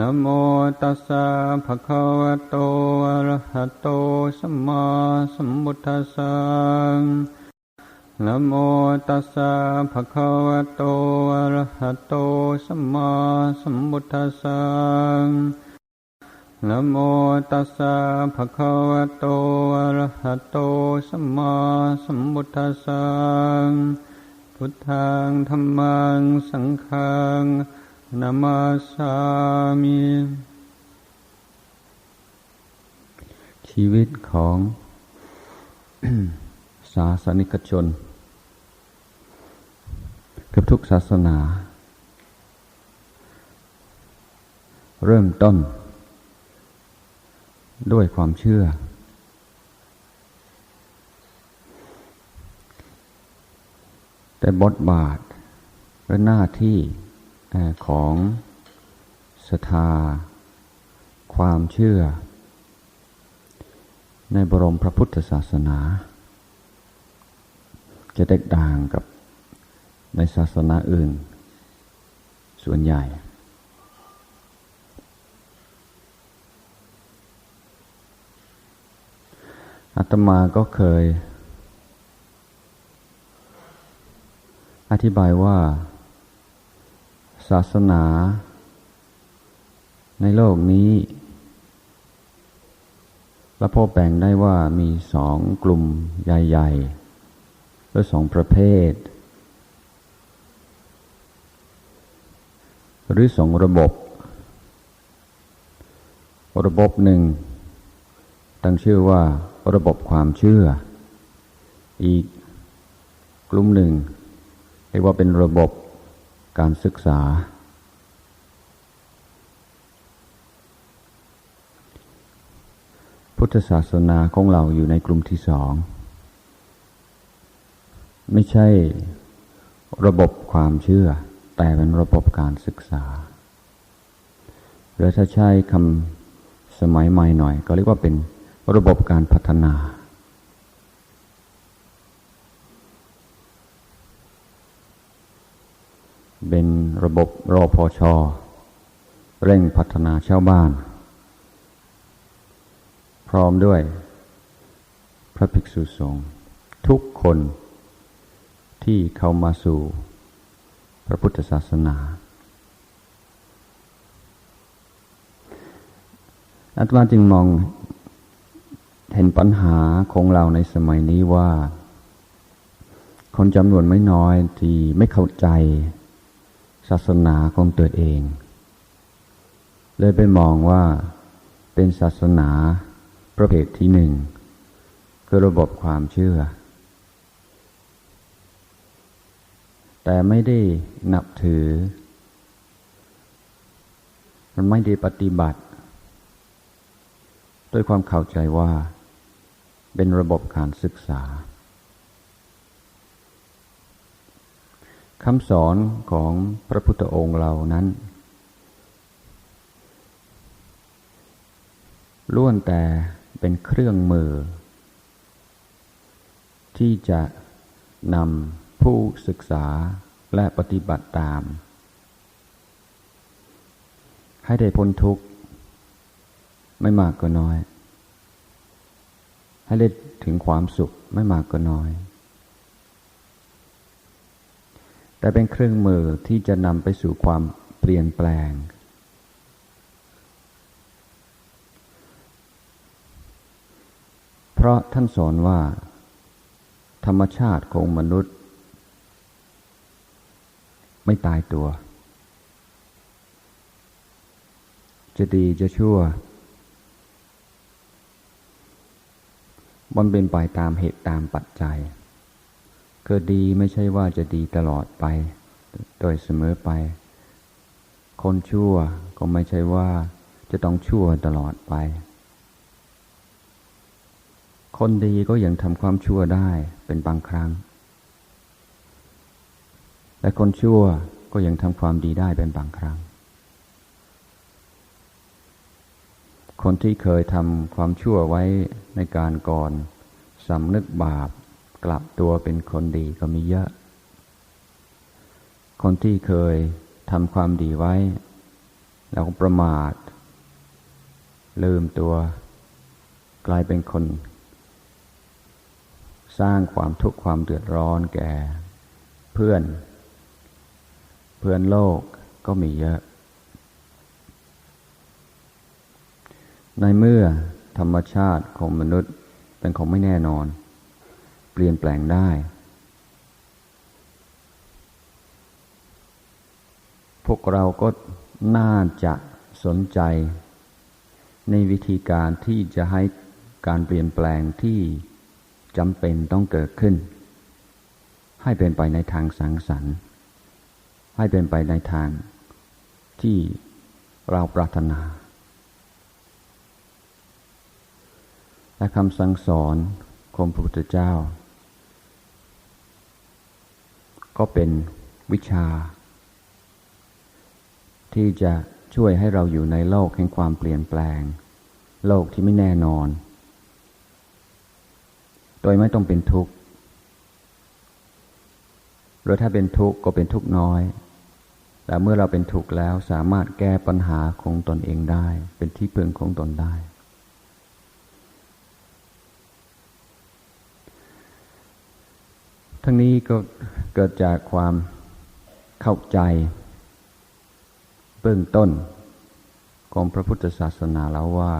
นะโมตัสสะภะคะวะโต อะระหะโต สัมมาสัมพุทธัสสะนะโมตัสสะภะคะวะโต อะระหะโต สัมมาสัมพุทธัสสะนะโมตัสสะภะคะวะโต อะระหะโต สัมมาสัมพุทธัสสะพุทธังธรรมัง สังฆัง นามาสามิ ชีวิตของ ศาสนิกชนกับทุกศาสนา เริ่มต้น ด้วยความเชื่อ แต่บทบาทและหน้าที่ ของศรัทธา ความเชื่อ ในบรมพระพุทธศาสนา จะแตกต่างกับในศาสนาอื่น ส่วนใหญ่ อาตมาก็เคย อธิบายว่า ศาสนา ในโลกนี้เราพบแบ่งได้ว่ามีสองกลุ่มใหญ่ๆหรือสองประเภท หรือสองระบบ ระบบหนึ่ง ตั้งชื่อว่าระบบความเชื่อ อีกกลุ่มหนึ่งเรียกว่าเป็นระบบ การศึกษา พุทธศาสนาของเราอยู่ในกลุ่มที่สอง ไม่ใช่ระบบความเชื่อ แต่เป็นระบบการศึกษา หรือถ้าใช้คำสมัยใหม่หน่อย ก็เรียกว่าเป็นระบบการพัฒนา เป็นระบบรอพอชอเร่งพัฒนาชาวบ้าน พร้อมด้วย พระภิกษุสงฆ์ทุกคนที่เข้ามาสู่พระพุทธศาสนาอาตมาจึงมองเห็นปัญหาของเราในสมัยนี้ว่า คนจำนวนไม่น้อยที่ไม่เข้าใจ ศาสนาของตัวเอง เลยไปมองว่าเป็นศาสนาประเภทที่หนึ่งคือระบบความเชื่อ แต่ไม่ได้นับถือ มันไม่ได้ปฏิบัติ ด้วยความเข้าใจว่าเป็นระบบการศึกษา คำสอนของพระพุทธองค์เรานั้นล้วนแต่เป็นเครื่องมือ ที่จะนำผู้ศึกษาและปฏิบัติตาม ให้ได้พ้นทุกข์ไม่มากก็น้อย ให้ได้ถึงความสุขไม่มากก็น้อย แต่เป็นเครื่องมือที่จะนำไปสู่ความเปลี่ยนแปลง เพราะท่านสอนว่า ธรรมชาติของมนุษย์ ไม่ตายตัว จะดีจะชั่ว มันเป็นไปตามเหตุตามปัจจัย คือดีไม่ใช่ว่าจะดีตลอดไป โดยเสมอไป คนชั่วก็ไม่ใช่ว่าจะต้องชั่วตลอดไป คนดีก็ยังทำความชั่วได้เป็นบางครั้ง และคนชั่วก็ยังทำความดีได้เป็นบางครั้ง คนที่เคยทำความชั่วไว้ในการก่อนสำนึกบาป กลับตัวเป็นคนดีก็มีเยอะ คนที่เคยทำความดีไว้เราประมาท ลืมตัว กลายเป็นคน สร้างความทุกข์ความเดือดร้อนแก่ เพื่อน เพื่อนโลกก็มีเยอะ ในเมื่อธรรมชาติของมนุษย์เป็นของไม่แน่นอน เปลี่ยนแปลงได้ พวกเราก็น่าจะสนใจ ในวิธีการที่จะให้การเปลี่ยนแปลงที่จำเป็นต้องเกิดขึ้น ให้เป็นไปในทางสังสรรค์ ให้เป็นไปในทางที่เราปรารถนา และคำสั่งสอนของพระพุทธเจ้า ก็เป็นวิชา ที่จะช่วยให้เราอยู่ในโลกแห่งความเปลี่ยนแปลง โลกที่ไม่แน่นอน โดยไม่ต้องเป็นทุกข์หรือถ้าเป็นทุกข์ก็เป็นทุกข์น้อย แต่เมื่อเราเป็นทุกข์แล้วสามารถแก้ปัญหาของตนเองได้ เป็นที่พึ่งของตนได้ ทั้งนี้ก็เกิดจากความเข้าใจ เบื้องต้นของพระพุทธศาสนาแล้วว่า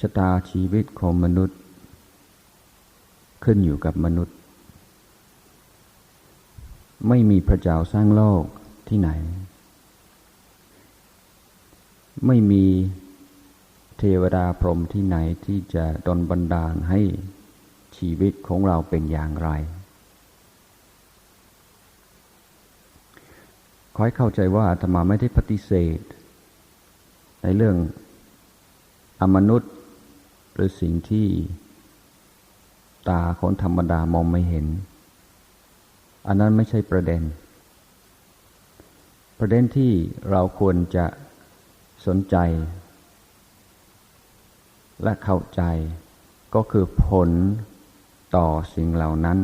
ชะตาชีวิตของมนุษย์ ขึ้นอยู่กับมนุษย์ ไม่มีพระเจ้าสร้างโลกที่ไหน ไม่มี เทวดาพรหมที่ไหนที่จะดลบันดาลให้ชีวิตของเราเป็นอย่างไร ขอให้เข้าใจว่าธรรมาไม่ได้ปฏิเสธ ในเรื่องอมนุษย์หรือสิ่งที่ตาคนธรรมดามองไม่เห็น อันนั้นไม่ใช่ประเด็น ประเด็นที่เราควรจะสนใจ และเข้าใจก็คือผลต่อสิ่งเหล่านั้น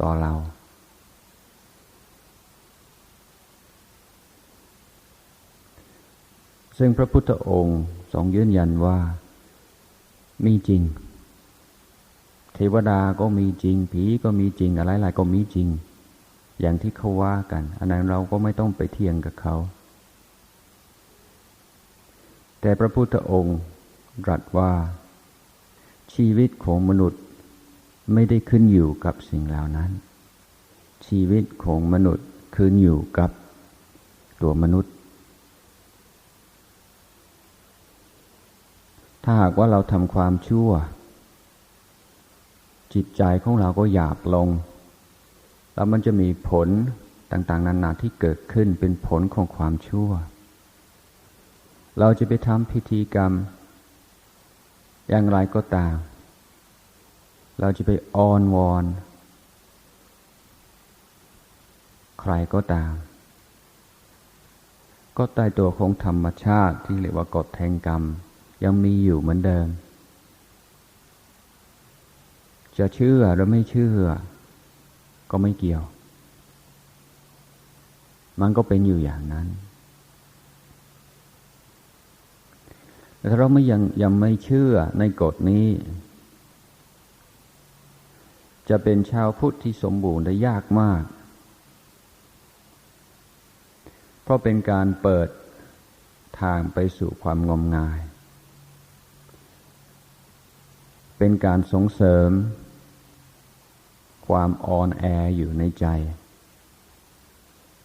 ต่อเรา ซึ่งพระพุทธองค์ทรงยืนยันว่ามีจริง เทวดาก็มีจริง ผีก็มีจริงอะไรๆก็มีจริง อย่างที่เขาว่ากัน อันนั้นเราก็ไม่ต้องไปเทียงกับเขา แต่พระพุทธองค์ รัสว่า ชีวิตของมนุษย์ไม่ได้ขึ้นอยู่กับสิ่งเหล่านั้น ชีวิตของมนุษย์ขึ้นอยู่กับตัวมนุษย์ ถ้าหากว่าเราทำความชั่ว จิตใจของเราก็หยาบลง แล้วมันจะมีผลต่างๆ นานาที่เกิดขึ้นเป็นผลของความชั่ว เราจะไปทำพิธีกรรม อย่างไรก็ตาม เราจะไปอ้อนวอน ใครก็ตาม ก็ใต้ตัวของธรรมชาติที่เรียกว่ากฎแห่งกรรม ยังมีอยู่เหมือนเดิม จะเชื่อหรือไม่เชื่อ ก็ไม่เกี่ยว มันก็เป็นอยู่อย่างนั้น แต่ถ้าเราไม่ยังยังไม่เชื่อในกฎนี้ จะเป็นชาวพุทธที่สมบูรณ์ได้ยากมาก เพราะเป็นการเปิดทางไปสู่ความงมงาย เป็นการส่งเสริม ความอ่อนแออยู่ในใจ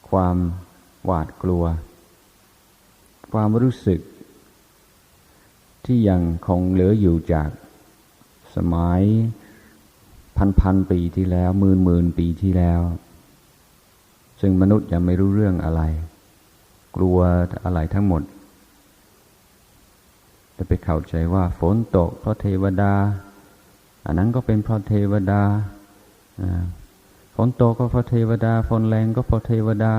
ความหวาดกลัว ความรู้สึก ที่ยังคงเหลืออยู่จากสมัยพันพันปีที่แล้วหมื่นหมื่นปีที่แล้ว ซึ่งมนุษย์ยังไม่รู้เรื่องอะไร กลัวอะไรทั้งหมดจะไปเข้าใจว่าฝนตกเพราะเทวดา อันนั้นก็เป็นเพราะเทวดาฝนตกก็เพราะเทวดาฝนแรงก็เพราะเทวดา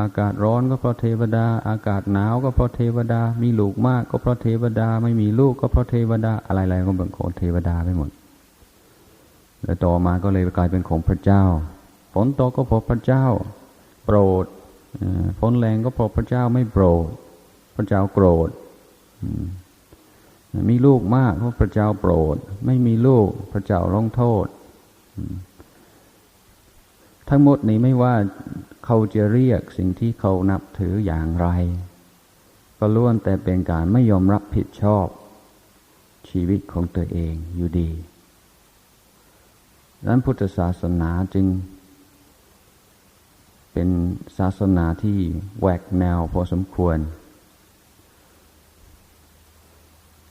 อากาศร้อนก็เพราะเทวดา อากาศหนาวก็เพราะเทวดา มีลูกมากก็เพราะเทวดา ไม่มีลูกก็เพราะเทวดา อะไรๆก็เป็นของเทวดาไปหมด แล้วต่อมาก็เลยกลายเป็นของพระเจ้า ฝนตกก็เพราะพระเจ้า โปรดฝนแรงก็เพราะพระเจ้าไม่โปรด พระเจ้าโกรธ มีลูกมากเพราะพระเจ้าโปรด ไม่มีลูกพระเจ้าลงโทษ ทั้งหมดนี้ไม่ว่าเขาจะเรียกสิ่งที่เขานับถืออย่างไร ก็ล้วนแต่เป็นการไม่ยอมรับผิดชอบ ชีวิตของตัวเองอยู่ดีดังนั้นพุทธศาสนาจึง เป็นศาสนาที่แหวกแนวพอสมควร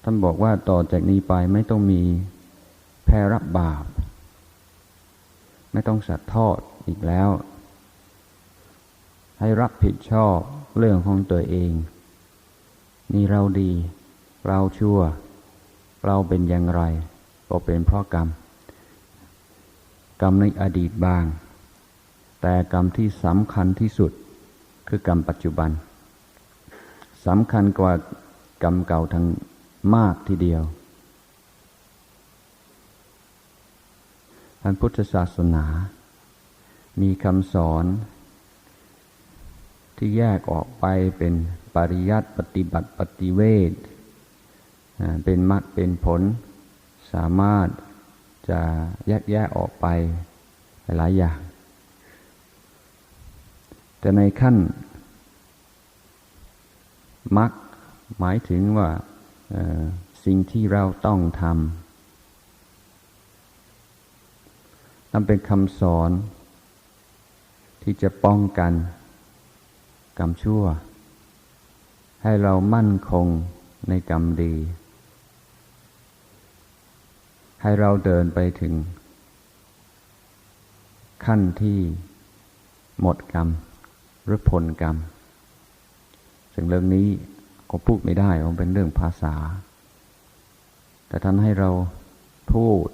ท่านบอกว่าต่อจากนี้ไปไม่ต้องมีแพรรับบาป ไม่ต้องสัตว์ทอด อีกแล้ว ให้รับผิดชอบเรื่องของตัวเอง นี่เราดี เราชั่ว เราเป็นอย่างไร ก็เป็นเพราะกรรม กรรมในอดีตบาง แต่กรรมที่สำคัญที่สุดคือกรรมปัจจุบันสำคัญกว่ากรรมเก่าทั้งมากทีเดียวทางพุทธศาสนา มีคำสอน ที่แยกออกไปเป็นปริยัติปฏิบัติปฏิเวทเป็นมรรคเป็นผล สามารถจะแยกแยะออกไปหลายอย่าง แต่ในขั้นมักหมายถึงว่าสิ่งที่เราต้องทำนั่นเป็นคำสอน ที่จะป้องกัน กรรมชั่ว ให้เรามั่นคงในกรรมดี ให้เราเดินไปถึง ขั้นที่หมดกรรมหรือผลกรรม ซึ่งเรื่องนี้ก็พูดไม่ได้มันเป็นเรื่องภาษา แต่ท่านให้เราพูด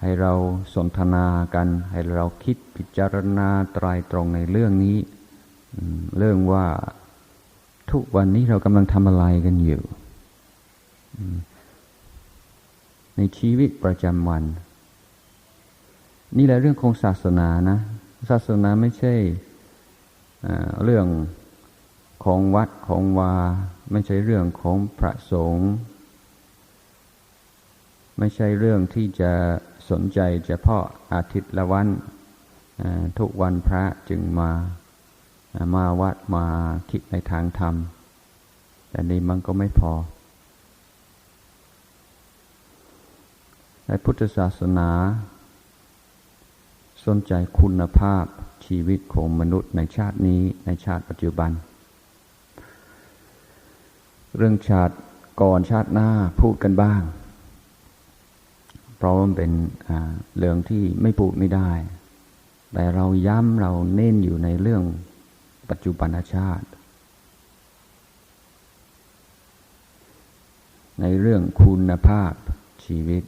ให้เราสนทนากัน ให้เราคิดพิจารณาตรายตรงในเรื่องนี้ เรื่องว่าทุกวันนี้เรากำลังทำอะไรกันอยู่ ในชีวิตประจำวัน นี่แหละเรื่องของศาสนานะ ศาสนาไม่ใช่เรื่องของวัดของวา ไม่ใช่เรื่องของพระสงฆ์ไม่ใช่เรื่องที่จะ สนใจเฉพาะอาทิตย์ละวันทุกวันพระจึงมามาวัดมาคิดในทางธรรม แต่นี้มันก็ไม่พอ ในพุทธศาสนา สนใจคุณภาพชีวิตของมนุษย์ในชาตินี้ในชาติปัจจุบัน เรื่องชาติก่อนชาติหน้าพูดกันบ้าง เพราะมันเป็นเรื่องที่ไม่พูดไม่ได้ แต่เราย้ำเราเน้นอยู่ในเรื่องปัจจุบันชาติ ในเรื่องคุณภาพชีวิต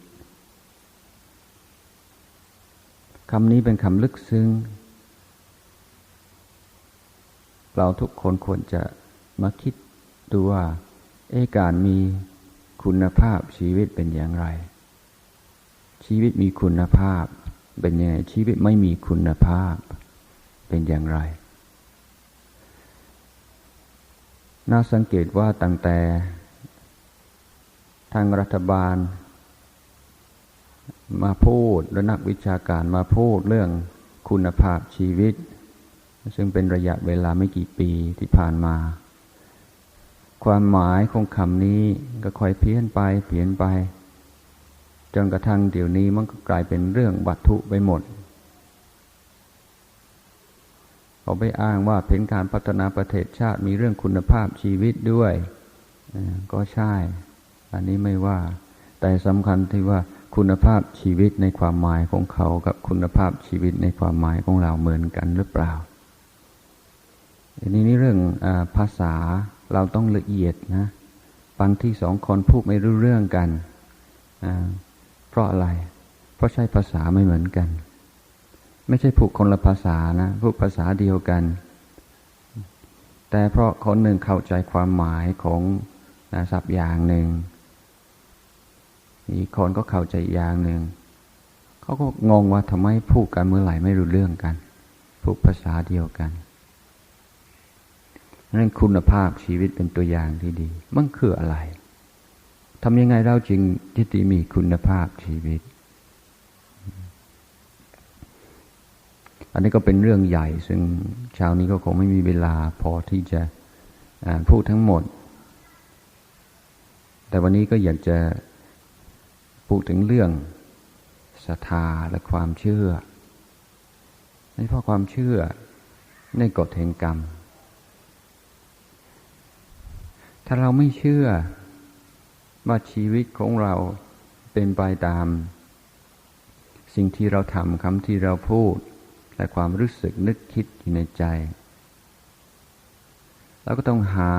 คำนี้เป็นคำลึกซึ้ง เราทุกคนควรจะมาคิดดูว่าเอการมีคุณภาพชีวิตเป็นอย่างไร ชีวิตมีคุณภาพ เป็นยังไงชีวิตไม่มีคุณภาพ เป็นอย่างไร น่าสังเกตว่าตั้งแต่ทางรัฐบาล มาพูดและนักวิชาการมาพูดเรื่องคุณภาพชีวิต ซึ่งเป็นระยะเวลาไม่กี่ปีที่ผ่านมา ความหมายของคำนี้ก็ค่อยเพี้ยนไปเพี้ยนไป จนกระทั่งเดี๋ยวนี้มันก็กลายเป็นเรื่องวัตถุไปหมดเขาไปอ้างว่าเป็นการพัฒนาประเทศชาติมีเรื่องคุณภาพชีวิตด้วยก็ใช่ อันนี้ไม่ว่า แต่สำคัญที่ว่าคุณภาพชีวิตในความหมายของเขากับคุณภาพชีวิตในความหมายของเราเหมือนกันหรือเปล่าอันนี้นี่เรื่องอภาษาเราต้องละเอียดนะบางที่สองคนพูดไม่รู้เรื่องกัน ราะอะไร เพราะใช้ภาษาไม่เหมือนกัน ไม่ใช่ผูกคนละภาษานะพูดภาษาเดียวกัน แต่เพราะคนหนึ่งเข้าใจความหมายของศัพท์อย่างหนึ่งอีกคนก็เข้าใจอย่างหนึ่งเขาก็งงว่าทำไมพูดกันเมื่อไหร่ไม่รู้เรื่องกันพูดภาษาเดียวกันนั้นคุณภาพชีวิตเป็นตัวอย่างที่ดี มันคืออะไร ทำยังไงเราจึงที่จะมีคุณภาพชีวิต อันนี้ก็เป็นเรื่องใหญ่ ซึ่งชาวนี้ก็คงไม่มีเวลาพอที่จะพูดทั้งหมด แต่วันนี้ก็อยากจะพูดถึงเรื่องศรัทธาและความเชื่อในเพราะความเชื่อในกฎแห่งกรรม ถ้าเราไม่เชื่อ ว่าชีวิตของเราเป็นไปตาม สิ่งที่เราทำคำที่เราพูด และความรู้สึกนึกคิดอยู่ในใจเราก็ต้องหา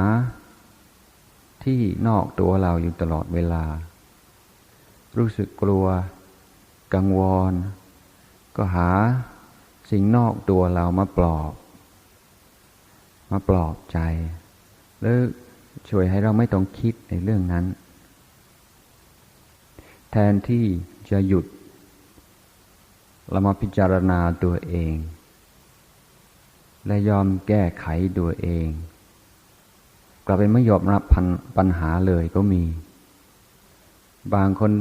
ที่นอกตัวเราอยู่ตลอดเวลา รู้สึกกลัว กังวล ก็หาสิ่งนอกตัวเรามาปลอบ มาปลอบใจ หรือช่วยให้เราไม่ต้องคิดในเรื่องนั้น แทนที่จะหยุด เรามาพิจารณาตัวเอง และยอมแก้ไขตัวเอง กลับไปไม่ยอมรับปัญหาเลยก็มี บางคน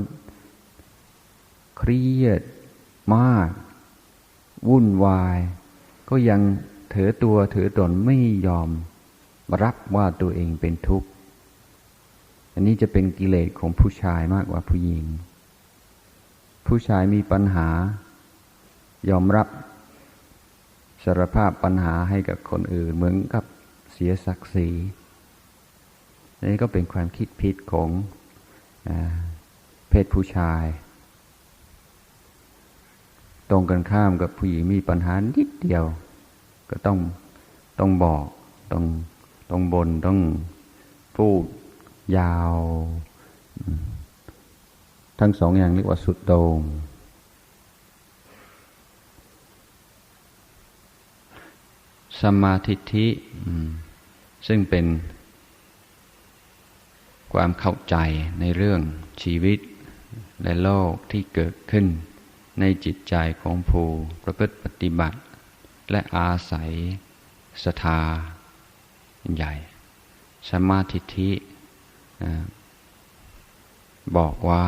เครียดมาก วุ่นวาย ก็ยังถือตัวถือตนไม่ยอมรับว่าตัวเองเป็นทุกข์ อันนี้จะเป็นกิเลสของผู้ชายมากกว่าผู้หญิง ผู้ชายมีปัญหา ยอมรับสารภาพปัญหาให้กับคนอื่น เหมือนกับเสียศักดิ์ศรีนี่ก็เป็นความคิดผิดของเพศผู้ชาย ตรงกันข้ามกับผู้หญิงมีปัญหานิดเดียว ก็ต้องต้องบอกต้องต้องบนต้องพูด ยาว ทั้งสองอย่างเรียกว่าสุดโต่งสมาธิทิซึ่งเป็นความเข้าใจในเรื่องชีวิตและโลกที่เกิดขึ้น ในจิตใจของผู้ประพฤติปฏิบัติ และอาศัยศรัทธาใหญ่ สมาธิทิ บอกว่า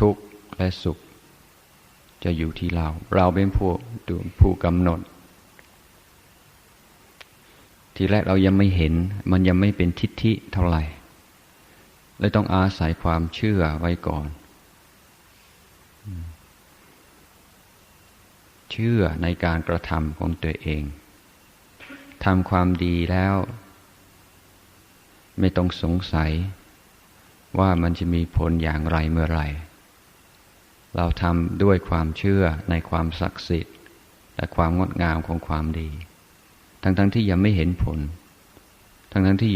ทุกข์และสุข จะอยู่ที่เรา เราเป็นผู้ผู้กำหนด ทีแรกเรายังไม่เห็น มันยังไม่เป็นทิฏฐิเท่าไหร่เลยต้องอาศัยความเชื่อไว้ก่อน เชื่อในการกระทำของตัวเองทำความดีแล้ว ไม่ต้องสงสัย ว่ามันจะมีผลอย่างไรเมื่อไรเราทำด้วยความเชื่อในความศักดิ์สิทธิ์ และความงดงามของความดี ทั้งๆทที่ยังไม่เห็นผล ทั้งๆทที่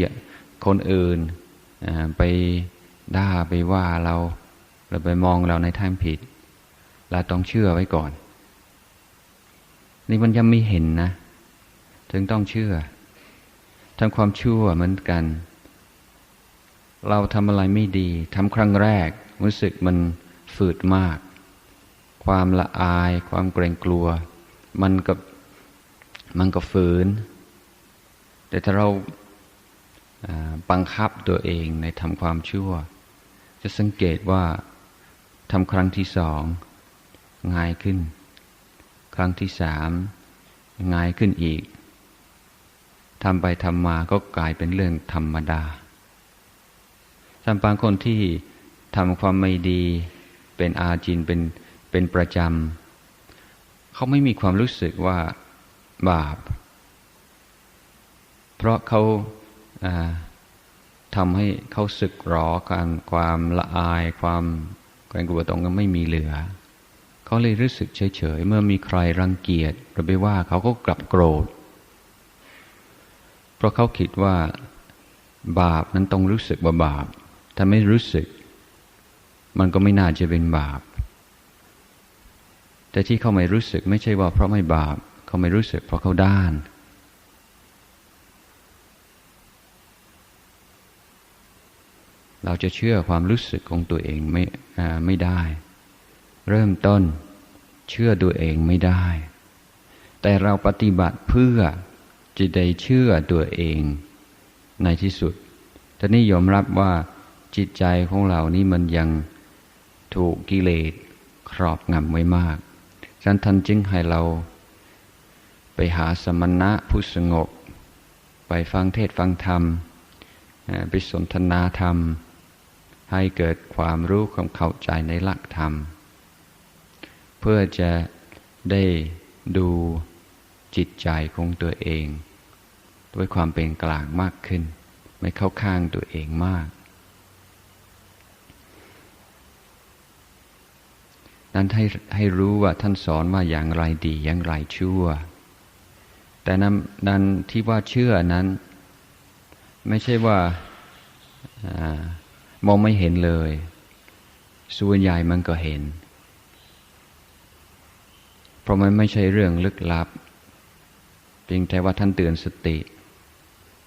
คนอื่นไปด่าไปว่าเราหรือไปมองเราในทางผิด เราต้องเชื่อไว้ก่อน นี่มันยังไม่เห็นนะ ถึงต้องเชื่อทำความชั่วเหมือนกัน เราทำอะไรไม่ดีทำครั้งแรกรู้สึกมันฝืดมาก ความละอาย ความเกรงกลัว มันก็มันก็ฝืน แต่ถ้าเราบังคับตัวเองในทำความชั่ว จะสังเกตว่าทำครั้งที่สองง่ายขึ้น ครั้งที่สามง่ายขึ้นอีกทำไปทำมาก็กลายเป็นเรื่องธรรมดา สำบางคนที่ทำความไม่ดี เป็นอาจินเป็นเป็นประจำเขาไม่มีความรู้สึกว่าบาป เพราะเขาทำให้เขาสึกหรอการความละอายความกรงกลัวตรงก็ไม่มีเหลือ เขาเลยรู้สึกเฉยๆ เมื่อมีใครรังเกียจหรือไปว่าเขาก็กลับโกรธ เพราะเขาคิดว่าบาปนั้นต้องรู้สึกว่าบาป ถ้าไม่รู้สึก มันก็ไม่น่าจะเป็นบาป แต่ที่เขาไม่รู้สึกไม่ใช่ว่าเพราะไม่บาป เขาไม่รู้สึกเพราะเขาด้าน เราจะเชื่อความรู้สึกของตัวเองไม่ไม่ได้ เริ่มต้นเชื่อตัวเองไม่ได้ แต่เราปฏิบัติเพื่อจะได้เชื่อตัวเองในที่สุดท่านี้ยอมรับว่า จิตใจของเรานี่มันยังถูกกิเลสครอบงำไว้มากฉะนั้นท่านจึงให้เราไปหาสมณะผู้สงบ ไปฟังเทศฟังธรรม ไปสนทนาธรรม ให้เกิดความรู้ความเข้าใจในหลักธรรม เพื่อจะได้ดูจิตใจของตัวเอง ด้วยความเป็นกลางมากขึ้น ไม่เข้าข้างตัวเองมาก นั้นให้ให้รู้ว่าท่านสอนว่าอย่างไรดีอย่างไรชั่ว แต่นั้นนั้นที่ว่าเชื่อนั้น ไม่ใช่ว่ามองไม่เห็นเลย ส่วนใหญ่มันก็เห็น เพราะมันไม่ใช่เรื่องลึกลับเพียงแต่ว่าท่านเตือนสติ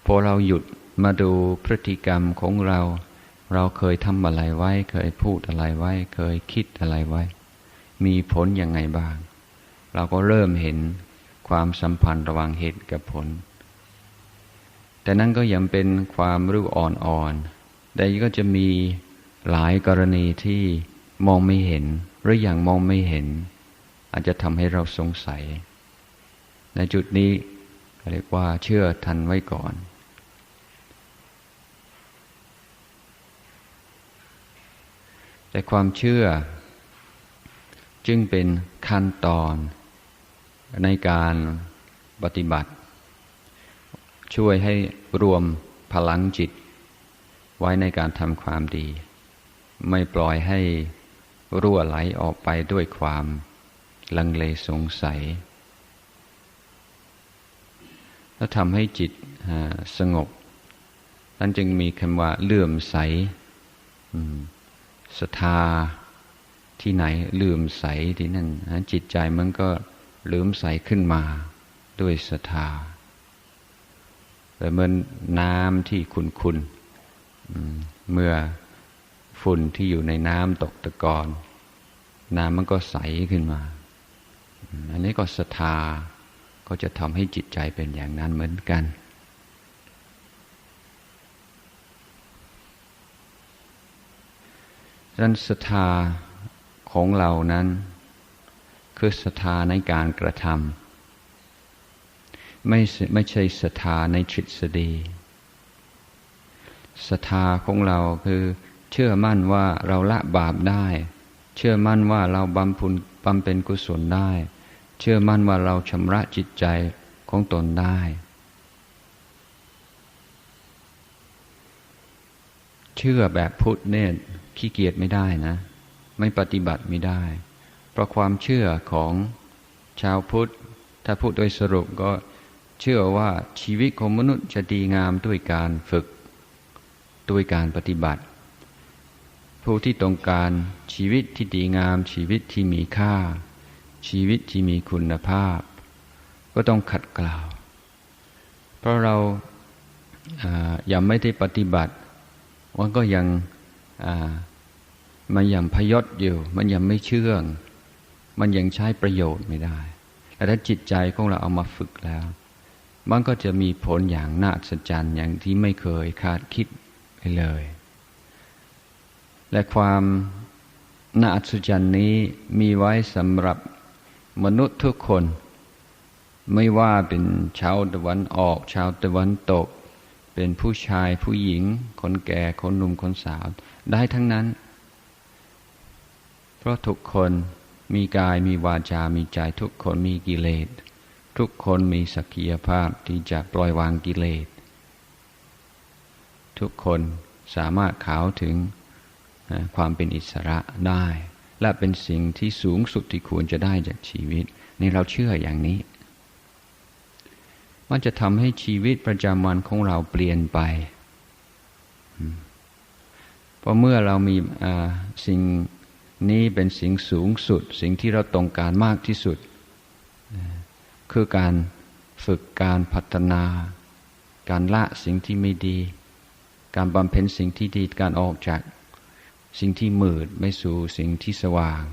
พอเราหยุดมาดูพฤติกรรมของเรา เราเคยทำอะไรไว้ เคยพูดอะไรไว้ เคยคิดอะไรไว้ มีผลยังไงบ้าง เราก็เริ่มเห็นความสัมพันธ์ระหว่างเหตุกับผล แต่นั้นก็ยังเป็นความรู้อ่อนๆแต่ก็จะมีหลายกรณีที่มองไม่เห็น หรืออย่างมองไม่เห็น อาจจะทำให้เราสงสัย ในจุดนี้เรียกว่าเชื่อทันไว้ก่อนแต่ความเชื่อ จึงเป็นขั้นตอนในการปฏิบัติ ช่วยให้รวมพลังจิต ไว้ในการทำความดี ไม่ปล่อยให้รั่วไหลออกไปด้วยความลังเลสงสัย แล้วทำให้จิตสงบนั่นจึงมีคำว่าเลื่อมใสศรัทธา ที่ไหนลืมใสที่นั่นจิตใจมันก็ลืมใสขึ้นมาด้วยศรัทธาแต่เมื่อน้ำที่ขุนคุนเมื่อฝุ่นที่อยู่ในน้ำตกตะกอนน้ำมันก็ใสขึ้นมา อันนี้ก็ศรัทธาก็จะทำให้จิตใจเป็นอย่างนั้นเหมือนกันดังนั้นศรัทธา ของเรานั้น คือศรัทธาในการกระทำไม่ไม่ใช่ศรัทธาในทฤษฎีศรัทธาของเราคือเชื่อมั่นว่าเราละบาปได้ เชื่อมั่นว่าเราบำพุนบำเป็นกุศลได้ เชื่อมั่นว่าเราชำระจิตใจของตนได้ เชื่อแบบพุทธเนี่ยขี้เกียจไม่ได้นะ ไม่ปฏิบัติไม่ได้ เพราะความเชื่อของชาวพุทธ ถ้าพูดโดยสรุปก็เชื่อว่าชีวิตของมนุษย์จะดีงามด้วยการฝึกด้วยการปฏิบัติ ผู้ที่ต้องการชีวิตที่ดีงาม ชีวิตที่มีค่า ชีวิตที่มีคุณภาพ ก็ต้องขัดเกลาวเพราะเรายังไม่ได้ปฏิบัติมันก็ยัง มันยังพยศอยู่ มันยังไม่เชื่อง มันยังใช้ประโยชน์ไม่ได้ แต่ถ้าจิตใจของเราเอามาฝึกแล้ว มันก็จะมีผลอย่างน่าสจรรย์อย่างที่ไม่เคยคาดคิดไปเลย และความน่าสจรรย์นี้มีไว้สำหรับมนุษย์ทุกคน ไม่ว่าเป็นชาวตะวันออก ชาวตะวันตก เป็นผู้ชายผู้หญิง คนแก่คนหนุ่มคนสาว ได้ทั้งนั้น เพราะทุกคนมีกายมีวาจา มีใจทุกคนมีกิเลส ทุกคนมีสักยภาพที่จะปล่อยวางกิเลส ทุกคนสามารถขาวถึงความเป็นอิสระได้ และเป็นสิ่งที่สูงสุดที่ควรจะได้จากชีวิต นี่เราเชื่ออย่างนี้ มันจะทำให้ชีวิตประจำวันของเราเปลี่ยนไปเพราะเมื่อเรามีสิ่ง นี้เป็นสิ่งสูงสุด สิ่งที่เราต้องการมากที่สุด คือการฝึกการพัฒนา การละสิ่งที่ไม่ดี การบำเพ็ญสิ่งที่ดีการออกจากสิ่งที่มืดไม่สู่สิ่งที่สว่าง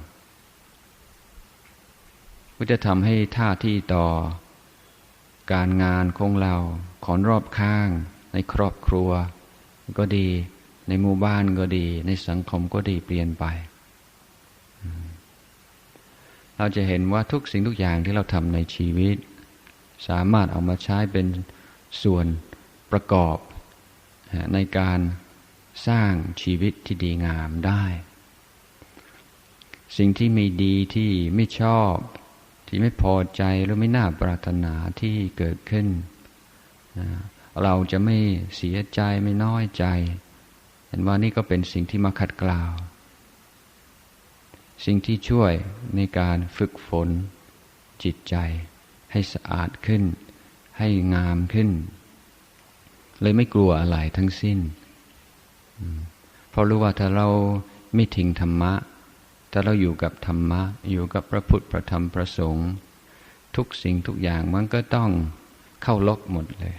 ก็จะทำให้ท่าที่ต่อ การงานของเราของรอบข้าง ในครอบครัว ก็ดี ในหมู่บ้านก็ดี ในสังคมก็ดีเปลี่ยนไป เราจะเห็นว่าทุกสิ่งทุกอย่างที่เราทำในชีวิต สามารถเอามาใช้เป็นส่วนประกอบ ในการสร้างชีวิตที่ดีงามได้ สิ่งที่ไม่ดีที่ไม่ชอบ ที่ไม่พอใจหรือไม่น่าปรารถนาที่เกิดขึ้น เราจะไม่เสียใจไม่น้อยใจ เห็นว่านี่ก็เป็นสิ่งที่มาขัดกล่าว สิ่งที่ช่วยในการฝึกฝนจิตใจ ให้สะอาดขึ้น ให้งามขึ้น เลยไม่กลัวอะไรทั้งสิ้น เพราะรู้ว่าถ้าเราไม่ทิ้งธรรมะถ้าเราอยู่กับธรรมะ อยู่กับพระพุทธพระธรรมพระสงฆ์ทุกสิ่งทุกอย่างมันก็ต้องเข้าลกหมดเลย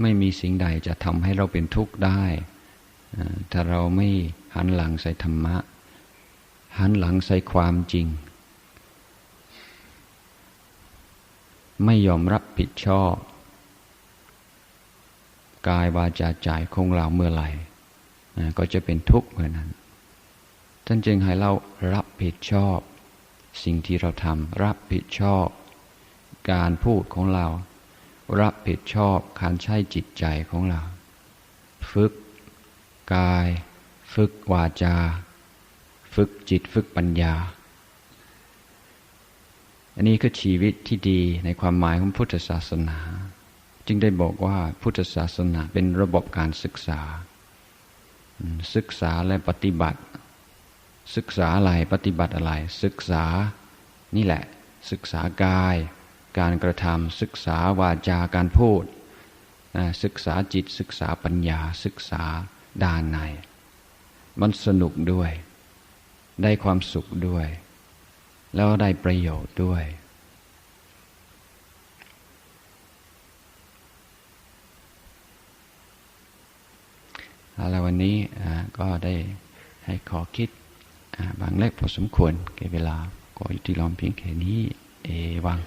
ไม่มีสิ่งใดจะทำให้เราเป็นทุกข์ได้ ถ้าเราไม่หันหลังใส่ธรรมะ หันหลังใส่ความจริง ไม่ยอมรับผิดชอบ กายวาจาใจของเราเมื่อไหร่ก็จะเป็นทุกข์เมื่อนนั้น ท่านจึงให้เรารับผิดชอบ สิ่งที่เราทำรับผิดชอบ การพูดของเรา รับผิดชอบการใช้จิตใจของเรา ฝึก กาย ฝึกวาจา ฝึกจิตฝึกปัญญา อันนี้ก็ชีวิตที่ดีในความหมายของพุทธศาสนา จึงได้บอกว่าพุทธศาสนาเป็นระบบการศึกษา ศึกษาและปฏิบัติ ศึกษาอะไรปฏิบัติอะไร ศึกษานี่แหละ ศึกษากาย การกระทำศึกษาวาจาการพูดศึกษาจิตศึกษาปัญญาศึกษา ด้านใน มันสนุกด้วย ได้ความสุขด้วย แล้วได้ประโยชน์ด้วย อะไรวันนี้ก็ได้ให้ขอคิดบางเล็กพอสมควรแก่เวลาก็อยู่ที่ลอมเพียงแค่นี้ เอวัง